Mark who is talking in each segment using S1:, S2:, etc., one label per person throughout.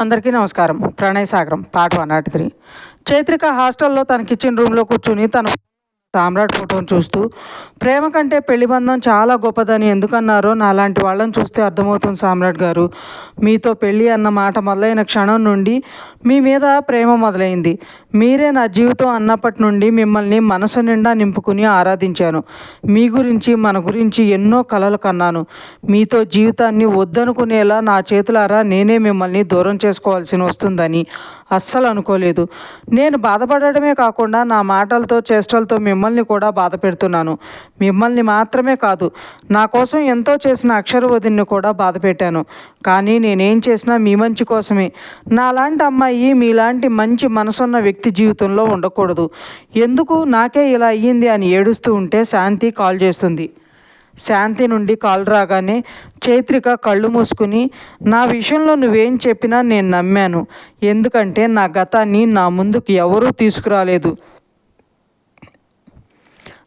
S1: అందరికీ నమస్కారం. ప్రణయ్ సాగరం పాట వన్ నాట్ త్రీ. చైత్రిక హాస్టల్లో తన కిచెన్ రూమ్లో కూర్చుని తన సామ్రాట్ ఫోటోను చూస్తూ ప్రేమ కంటే పెళ్ళి బంధం చాలా గొప్పదని ఎందుకన్నారో నాలాంటి వాళ్ళని చూస్తే అర్థమవుతుంది సామ్రాట్ గారు. మీతో పెళ్ళి అన్న మాట మొదలైన క్షణం నుండి మీ మీద ప్రేమ మొదలైంది. మీరే నా జీవితం అన్నప్పటి నుండి మిమ్మల్ని మనసు నిండా నింపుకుని ఆరాధించాను. మీ గురించి మన గురించి ఎన్నో కలలు కన్నాను. మీతో జీవితాన్ని వద్దనుకునేలా నా చేతులారా నేనే మిమ్మల్ని దూరం చేసుకోవాల్సి వస్తుందని అస్సలు అనుకోలేదు. నేను బాధపడటమే కాకుండా నా మాటలతో చేష్టలతో మిమ్మల్ని కూడా బాధ పెడుతున్నాను. మిమ్మల్ని మాత్రమే కాదు నా కోసం ఎంతో చేసిన అక్షర వదిన్ని కూడా బాధ పెట్టాను. కానీ నేనేం చేసినా మీ మంచి కోసమే. నాలాంటి అమ్మాయి మీలాంటి మంచి మనసున్న వ్యక్తి జీవితంలో ఉండకూడదు. ఎందుకు నాకే ఇలా అయ్యింది అని ఏడుస్తూ ఉంటే శాంతి కాల్ చేస్తుంది. శాంతి నుండి కాల్ రాగానే చైత్రిక కళ్ళు మూసుకుని నా విషయంలో నువ్వేం చెప్పినా నేను నమ్మాను. ఎందుకంటే నా గతాన్ని నా ముందుకు ఎవరూ తీసుకురాలేదు.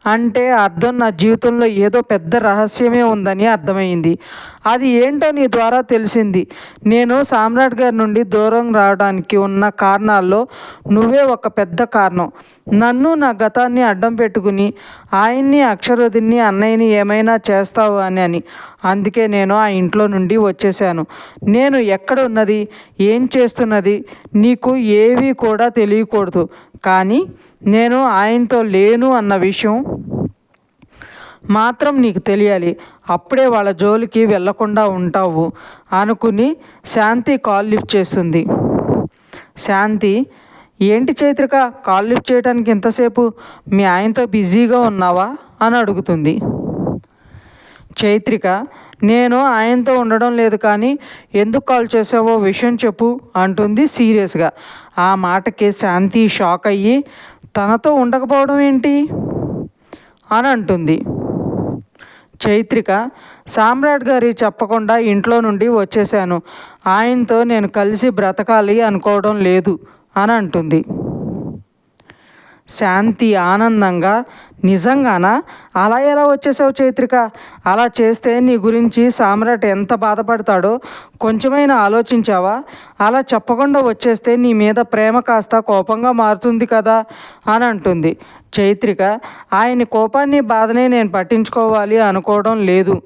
S1: అంటే అర్థం నా జీవితంలో ఏదో పెద్ద రహస్యమే ఉందని అర్థమైంది. అది ఏంటో నీ ద్వారా తెలిసింది. నేను సామ్రాట్ గారి నుండి దూరం రావడానికి ఉన్న కారణాల్లో నువ్వే ఒక పెద్ద కారణం. నన్ను నా గతాన్ని అడ్డం పెట్టుకుని ఆయన్ని అక్షరదిని అన్నయ్యని ఏమైనా చేస్తావు అని అని. అందుకే నేను ఆ ఇంట్లో నుండి వచ్చేసాను నేను ఎక్కడ ఉన్నది? ఏం చేస్తున్నది? నీకు ఏవి కూడా తెలియకూడదు. కానీ నేను ఆయనతో లేను అన్న విషయం మాత్రం నీకు తెలియాలి. అప్పుడే వాళ్ళ జోలికి వెళ్ళకుండా ఉంటావు అనుకుని శాంతి కాల్ లిఫ్ట్ చేస్తుంది. శాంతి ఏంటి చైత్రిక? కాల్ లిఫ్ట్ చేయడానికి ఎంతసేపు మీ ఆయనతో బిజీగా ఉన్నావా? అని అడుగుతుంది. చైత్రిక నేను ఆయనతో ఉండడం లేదు కానీ ఎందుకు కాల్ చేసావో విషయం చెప్పు అంటుంది సీరియస్గా. ఆ మాటకి శాంతి షాక్ అయ్యి తనతో ఉండకపోవడం ఏంటి? అని అంటుంది. చైత్రిక సామ్రాట్ గారి చెప్పకుండా ఇంట్లో నుండి వచ్చేసాను ఆయనతో నేను కలిసి బ్రతకాలి అనుకోవడం లేదు అని అంటుంది. శాంతి ఆనందంగా నిజంగానా? అలా ఎలా వచ్చేసావు చైత్రిక? అలా చేస్తే నీ గురించి సామ్రాట్ ఎంత బాధపడతాడో కొంచెమైనా ఆలోచించావా? అలా చెప్పకుండా వచ్చేస్తే నీ మీద ప్రేమ కాస్త కోపంగా మారుతుంది కదా అని అంటుంది. చైత్రిక ఆయన కోపాన్ని బాధనే నేను పట్టించుకోవాలి అనుకోవడం లేదు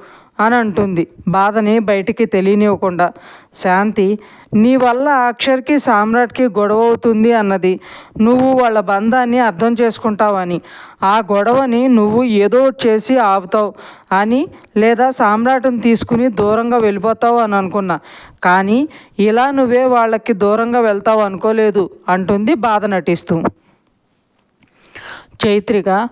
S1: అని అంటుంది. బాధని బయటికి తెలియనివ్వకుండా శాంతి నీ వల్ల అక్షర్కి సామ్రాట్కి గొడవ అవుతుంది అన్నది. నువ్వు వాళ్ళ బంధాన్ని అర్థం చేసుకుంటావని. ఆ గొడవని నువ్వు ఏదో చేసి ఆపుతావు అని లేదా సామ్రాట్ని తీసుకుని దూరంగా వెళ్ళిపోతావు అని అనుకున్నా. కానీ ఇలా నువ్వే వాళ్ళకి దూరంగా వెళ్తావు అనుకోలేదు అంటుంది బాధ నటిస్తూ. చైత్రిక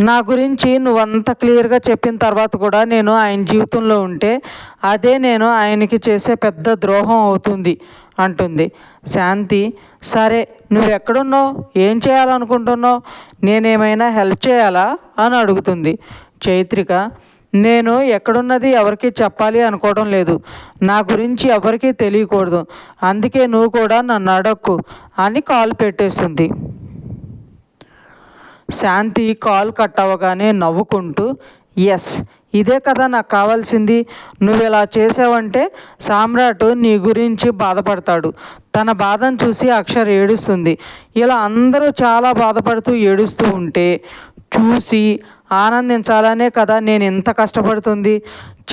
S1: నా గురించి నువ్వంత క్లియర్గా చెప్పిన తర్వాత కూడా నేను ఆయన జీవితంలో ఉంటే అదే నేను ఆయనకి చేసే పెద్ద ద్రోహం అవుతుంది అంటుంది. శాంతి సరే నువ్వు ఎక్కడున్నావు ఏం చేయాలనుకుంటున్నావు? నేనేమైనా హెల్ప్ చేయాలా? అని అడుగుతుంది. చైత్రిక నేను ఎక్కడున్నది ఎవరికి చెప్పాలి అనుకోవడం లేదు. నా గురించి ఎవరికీ తెలియకూడదు. అందుకే నువ్వు కూడా నన్ను అడక్కు అని కాల్ పెట్టేస్తుంది. శాంతి కాల్ కట్ అవ్వగానే నవ్వుకుంటూ ఎస్ ఇదే కదా నాకు కావాల్సింది. నువ్వు ఇలా చేసావంటే సామ్రాట్ నీ గురించి బాధపడతాడు. తన బాధను చూసి అక్షర్ ఏడుస్తుంది. ఇలా అందరూ చాలా బాధపడుతూ ఏడుస్తూ ఉంటే చూసి ఆనందించాలనే కదా నేను ఇంత కష్టపడుతుంది.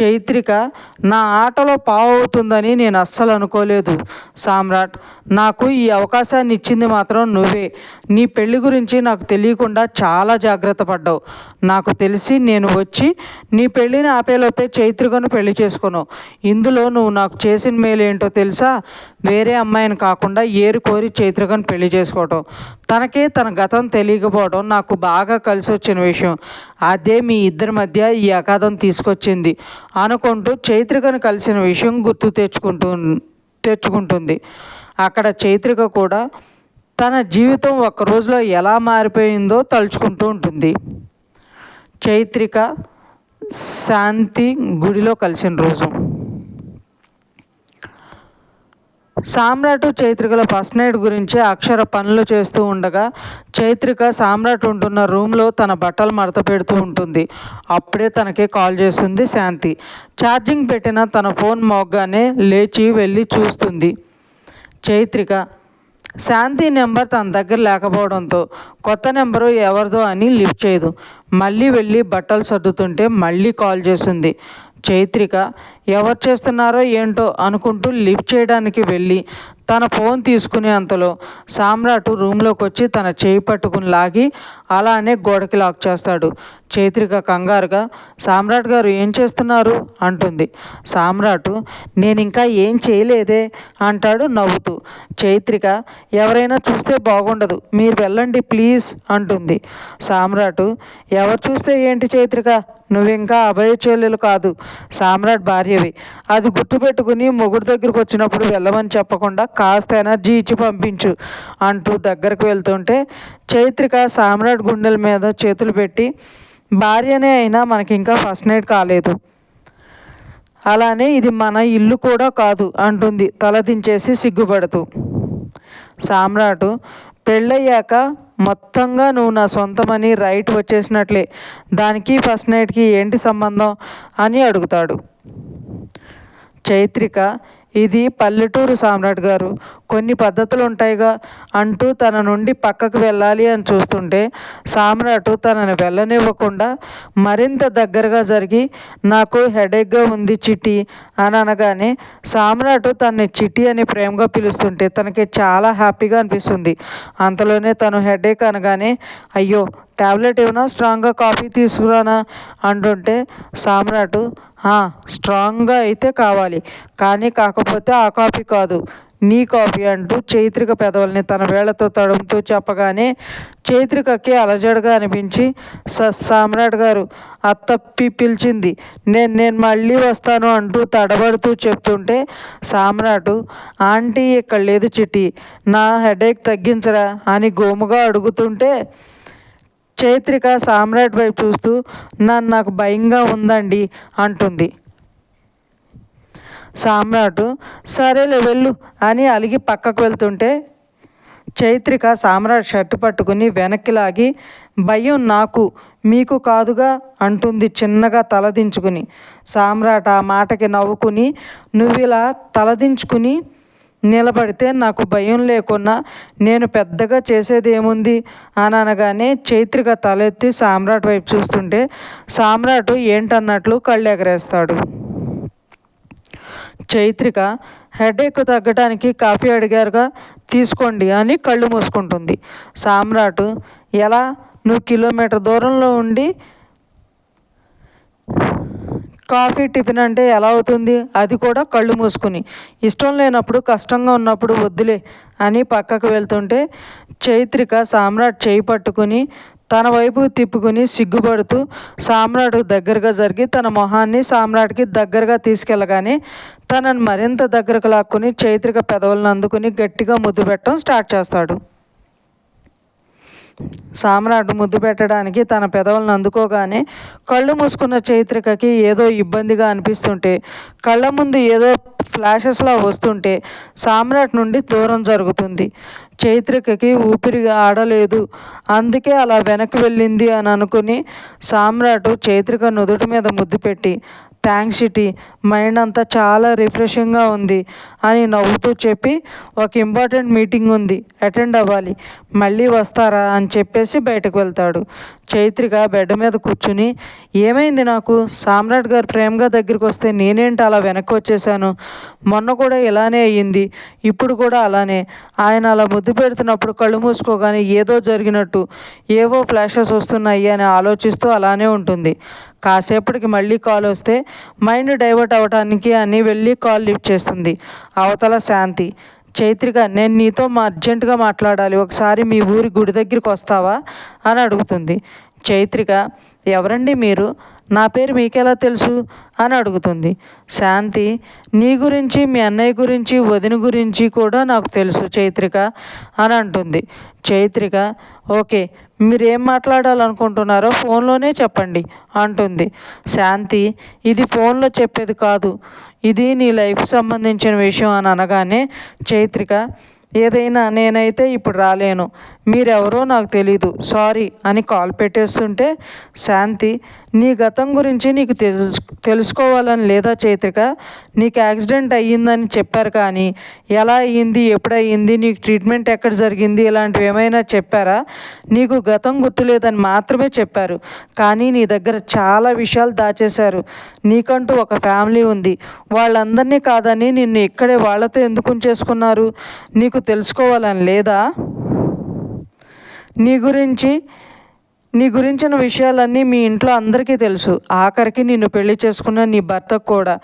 S1: చైత్రిక నా ఆటలో పావవుతుందని నేను అస్సలు అనుకోలేదు. సామ్రాట్ నాకు ఈ అవకాశాన్ని ఇచ్చింది మాత్రం నువ్వే. నీ పెళ్ళి గురించి నాకు తెలియకుండా చాలా జాగ్రత్త పడ్డావు. నాకు తెలిసి నేను వచ్చి నీ పెళ్ళిని ఆపేలోపే చైత్రికను పెళ్ళి చేసుకున్నావు. ఇందులో నువ్వు నాకు చేసిన మేలు ఏంటో తెలుసా? వేరే అమ్మాయిని కాకుండా ఏరు కోరి చైత్రికను పెళ్ళి చేసుకోవటం. తనకే తన గతం తెలియకపోవడం నాకు బాగా కలిసి వచ్చిన విషయం. అదే మీ ఇద్దరి మధ్య ఈ అగాధం తీసుకొచ్చింది. అనుకుంటూ చైత్రికను కలిసిన విషయం గుర్తు తెచ్చుకుంటూ తెచ్చుకుంటుంది. అక్కడ చైత్రిక కూడా తన జీవితం ఒక రోజులో ఎలా మారిపోయిందో తలుచుకుంటూ ఉంటుంది. చైత్రిక శాంతి గుడిలో కలిసిన రోజు. సామ్రాట్ చైత్రికల ఫస్ట్ నైట్ గురించి అక్షర పనులు చేస్తూ ఉండగా చైత్రిక సామ్రాట్ ఉంటున్న రూమ్లో తన బట్టలు మడత పెడుతూ ఉంటుంది. అప్పుడే తనకే కాల్ చేస్తుంది శాంతి. ఛార్జింగ్ పెట్టిన తన ఫోన్ మోగ్గానే లేచి వెళ్ళి చూస్తుంది చైత్రిక. శాంతి నెంబర్ తన దగ్గర లేకపోవడంతో కొత్త నెంబరు ఎవరిదో అని లిఫ్ట్ చేయదు. మళ్ళీ వెళ్ళి బట్టలు సర్దుతుంటే మళ్ళీ కాల్ చేసింది చైత్రిక ఎవరు చేస్తున్నారో ఏంటో అనుకుంటూ లిఫ్ట్ చేయడానికి వెళ్ళి తన ఫోన్ తీసుకునే అంతలో సామ్రాట్ రూమ్లోకి వచ్చి తన చేయి పట్టుకుని లాగి అలానే గోడకి లాక్ చేస్తాడు. చైత్రిక కంగారుగా సామ్రాట్ గారు ఏం చేస్తున్నారు? అంటుంది. సామ్రాట్ నేను ఇంకా ఏం చేయలేదే అంటాడు నవ్వుతూ. చైత్రిక ఎవరైనా చూస్తే బాగుండదు మీరు వెళ్ళండి ప్లీజ్ అంటుంది. సామ్రాట్ ఎవరు చూస్తే ఏంటి చైత్రిక? నువ్వు ఇంకా అభయ చెల్లెలు కాదు సామ్రాట్ భార్యవి. అది గుర్తుపెట్టుకుని మొగుడు దగ్గరకు వచ్చినప్పుడు వెళ్ళమని చెప్పకుండా కాస్త ఎనర్జీ ఇచ్చి పంపించు అంటూ దగ్గరకు వెళ్తుంటే చైత్రిక సామ్రాట్ గుండెల మీద చేతులు పెట్టి భార్యనే అయినా మనకి ఇంకా ఫస్ట్ నైట్ కాలేదు. అలానే ఇది మన ఇల్లు కూడా కాదు అంటుంది తలదించేసి సిగ్గుపడుతూ. సామ్రాటు పెళ్ళయ్యాక మొత్తంగా నువ్వు నా సొంతమని రైట్ వచ్చేసినట్లే దానికి ఫస్ట్ నైట్కి ఏంటి సంబంధం అని అడుగుతాడు. చైత్రిక ఇది పల్లెటూరు సామ్రాట్ గారు. కొన్ని పద్ధతులు ఉంటాయిగా. అంటూ తన నుండి పక్కకు వెళ్ళాలి అని చూస్తుంటే సామ్రాట్ తనని వెళ్ళనివ్వకుండా మరింత దగ్గరగా జరిగి నాకు హెడేక్గా ఉంది చిటి అని అనగానే సామ్రాట్ తనని చిటి అని ప్రేమగా పిలుస్తుంటే తనకి చాలా హ్యాపీగా అనిపిస్తుంది. అంతలోనే తను హెడేక్ అనగానే అయ్యో ట్యాబ్లెట్ ఏమైనా స్ట్రాంగ్గా కాఫీ తీసుకురానా అంటుంటే సామ్రాట్ స్ట్రాంగ్గా అయితే కావాలి కానీ కాకపోతే ఆ కాఫీ కాదు నీ కాపీ అంటూ చైత్రిక పెదవుల్ని తన వేళ్ళతో తడుముతూ చెప్పగానే చైత్రికకి అలజడగా అనిపించి స సామ్రాట్ గారు అత్తప్పి పిలిచింది. నేను నేను మళ్ళీ వస్తాను అంటూ తడబడుతూ చెప్తుంటే సామ్రాట్ ఆంటీ ఇక్కడ లేదు చిట్టి. నా హెడేక్ తగ్గించరా అని గోముగా అడుగుతుంటే చైత్రిక సామ్రాట్ వైపు చూస్తూ నన్ను నాకు భయంగా ఉందండి అంటుంది. సామ్రాట్ సరేలే వెళ్ళు అని అలిగి పక్కకు వెళ్తుంటే చైత్రిక సామ్రాట్ షర్టు పట్టుకుని వెనక్కి లాగి భయం నాకు మీకు కాదుగా అంటుంది చిన్నగా తలదించుకుని సామ్రాట్ ఆ మాటకి నవ్వుకుని నువ్వు ఇలా తలదించుకుని నిలబడితే నాకు భయం లేకున్నా నేను పెద్దగా చేసేది ఏముంది అని అనగానే చైత్రిక తలెత్తి సామ్రాట్ వైపు చూస్తుంటే సామ్రాట్ ఏంటన్నట్లు కళ్ళు ఎగరేస్తాడు చైత్రిక హెడేక్ తగ్గడానికి కాఫీ అడిగారుగా తీసుకోండి అని కళ్ళు మూసుకుంటుంది. సామ్రాట్ ఎలా? నువ్వు కిలోమీటర్ దూరంలో ఉండి కాఫీ టిఫిన్ అంటే ఎలా అవుతుంది? అది కూడా కళ్ళు మూసుకుని. ఇష్టం లేనప్పుడు కష్టంగా ఉన్నప్పుడు వద్దులే అని పక్కకు వెళ్తుంటే చైత్రిక సామ్రాట్ చేయి పట్టుకుని తన వైపు తిప్పుకుని సిగ్గుపడుతూ సామ్రాట్ దగ్గరగా జరిగి తన మొహాన్ని సామ్రాట్కి దగ్గరగా తీసుకెళ్ళగానే తనను మరింత దగ్గరకు లాక్కుని చైత్రిక పెదవులను అందుకుని గట్టిగా ముద్దు పెట్టడం స్టార్ట్ చేస్తాడు. సామ్రాట్ ముద్దు పెట్టడానికి తన పెదవులను అందుకోగానే కళ్ళు మూసుకున్న చైత్రికకి ఏదో ఇబ్బందిగా అనిపిస్తుంటే కళ్ళ ముందు ఏదో ఫ్లాషెస్లా వస్తుంటే సామ్రాట్ నుండి దూరం జరుగుతుంది. చైత్రికకి ఊపిరి ఆడలేదు. అందుకే అలా వెనక్కి వెళ్ళింది అని అనుకుని సామ్రాట్ చైత్రిక నుదుటి మీద ముద్దు పెట్టి థ్యాంక్స్ సిటీ మైండ్ అంతా చాలా రిఫ్రెషింగ్గా ఉంది అని నవ్వుతూ చెప్పి ఒక ఇంపార్టెంట్ మీటింగ్ ఉంది అటెండ్ అవ్వాలి మళ్ళీ వస్తారా అని చెప్పేసి బయటకు వెళ్తాడు. చైత్రిక బెడ్ మీద కూర్చుని ఏమైంది నాకు? సామ్రాట్ గారు ప్రేమగా దగ్గరికి వస్తే నేనేంటి అలా వెనక్కి వచ్చేసాను? మొన్న కూడా ఇలానే అయ్యింది ఇప్పుడు కూడా అలానే. ఆయన అలా ముద్దు పెడుతున్నప్పుడు కళ్ళు మూసుకోగానే ఏదో జరిగినట్టు ఏవో ఫ్లాషెస్ వస్తున్నాయి అని ఆలోచిస్తూ అలానే ఉంటుంది. కాసేపటికి మళ్ళీ కాల్ వస్తే మైండ్ డైవర్ట్ అవ్వటానికి అని వెళ్ళి కాల్ లిఫ్ట్ చేస్తుంది. అవతల శాంతి. చైత్రిక నేను నీతో మా అర్జెంటుగా మాట్లాడాలి ఒకసారి మీ ఊరి గుడి దగ్గరికి వస్తావా? అని అడుగుతుంది. చైత్రిక ఎవరండి మీరు? నా పేరు మీకెలా తెలుసు? అని అడుగుతుంది. శాంతి నీ గురించి మీ అన్నయ్య గురించి వదిన గురించి కూడా నాకు తెలుసు చైత్రిక అని అంటుంది. చైత్రిక ఓకే మీరేం మాట్లాడాలనుకుంటున్నారో ఫోన్లోనే చెప్పండి అంటుంది. శాంతి ఇది ఫోన్లో చెప్పేది కాదు. ఇది నీ లైఫ్ సంబంధించిన విషయం అని అనగానే చైత్రిక ఏదైనా నేనైతే ఇప్పుడు రాలేను. మీరెవరో నాకు తెలీదు. సారీ అని కాల్ పెట్టేస్తుంటే శాంతి నీ గతం గురించి నీకు తెలుసు తెలుసుకోవాలని లేదా చైత్రిక? నీకు యాక్సిడెంట్ అయ్యిందని చెప్పారు కానీ ఎలా అయ్యింది ఎప్పుడయ్యింది నీకు ట్రీట్మెంట్ ఎక్కడ జరిగింది ఇలాంటివి ఏమైనా చెప్పారా? నీకు గతం గుర్తులేదని మాత్రమే చెప్పారు. కానీ నీ దగ్గర చాలా విషయాలు దాచేశారు. నీకంటూ ఒక ఫ్యామిలీ ఉంది. వాళ్ళందరినీ కాదని నిన్ను ఇక్కడే వాళ్ళతో ఎందుకు చేసుకున్నారు నీకు తెలుసుకోవాలని లేదా? నీ గురించి నీ గురించిన విషయాలన్నీ మీ ఇంట్లో అందరికీ తెలుసు. ఆఖరికి నిన్ను పెళ్ళి చేసుకున్న నీ భర్తకు కూడా.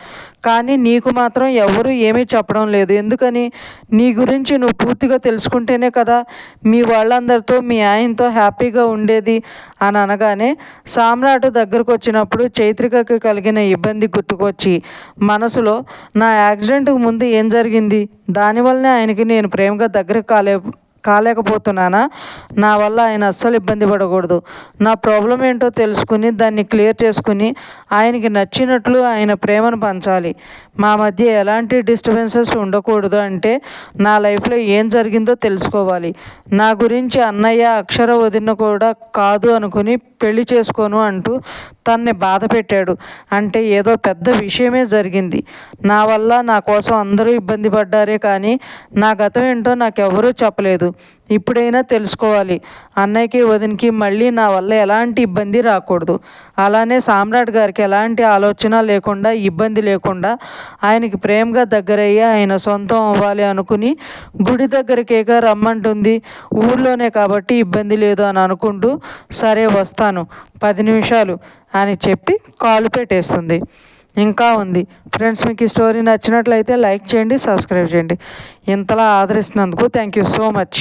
S1: కానీ నీకు మాత్రం ఎవరు ఏమీ చెప్పడం లేదు. ఎందుకని? నీ గురించి నువ్వు పూర్తిగా తెలుసుకుంటేనే కదా మీ వాళ్ళందరితో మీ ఆయనతో హ్యాపీగా ఉండేది అని అనగానే సామ్రాట్ దగ్గరకు వచ్చినప్పుడు చైత్రికకి కలిగిన ఇబ్బంది గుర్తుకొచ్చి మనసులో నా యాక్సిడెంట్కి ముందు ఏం జరిగింది? దానివల్లనే ఆయనకి నేను ప్రేమగా దగ్గరకు కాలే కాలేకపోతున్నానా? నా వల్ల ఆయన అస్సలు ఇబ్బంది పడకూడదు. నా ప్రాబ్లం ఏంటో తెలుసుకుని దాన్ని క్లియర్ చేసుకుని ఆయనకి నచ్చినట్లు ఆయన ప్రేమను పంచాలి. మా మధ్య ఎలాంటి డిస్టర్బెన్సెస్ ఉండకూడదు అంటే నా లైఫ్లో ఏం జరిగిందో తెలుసుకోవాలి. నా గురించి అన్నయ్య అక్షర వదిన కూడా కాదు అనుకుని పెళ్ళి చేసుకోను అంటూ మొత్తాన్ని బాధ పెట్టాడు. అంటే ఏదో పెద్ద విషయమే జరిగింది. నా వల్ల నా కోసం అందరూ ఇబ్బంది పడ్డారే కానీ నా గతం ఏంటో నాకెవరూ చెప్పలేదు. ఇప్పుడైనా తెలుసుకోవాలి. అన్నయ్యకి వదినకి మళ్ళీ నా వల్ల ఎలాంటి ఇబ్బంది రాకూడదు. అలానే సామ్రాట్ గారికి ఎలాంటి ఆలోచన లేకుండా ఇబ్బంది లేకుండా ఆయనకి ప్రేమగా దగ్గరయ్యి ఆయన సొంతం అవ్వాలి అనుకుని గుడి దగ్గరికేగా రమ్మంటుంది. ఊర్లోనే కాబట్టి ఇబ్బంది లేదు అని అనుకుంటూ సరే వస్తాను. పది నిమిషాలు అని చెప్పి కాలు పెట్టేస్తుంది. ఇంకా ఉంది. ఫ్రెండ్స్ మీకు ఈ స్టోరీ నచ్చినట్లయితే లైక్ చేయండి సబ్స్క్రైబ్ చేయండి. ఇంతలా ఆదరిస్తున్నందుకు థ్యాంక్ యూ సో మచ్.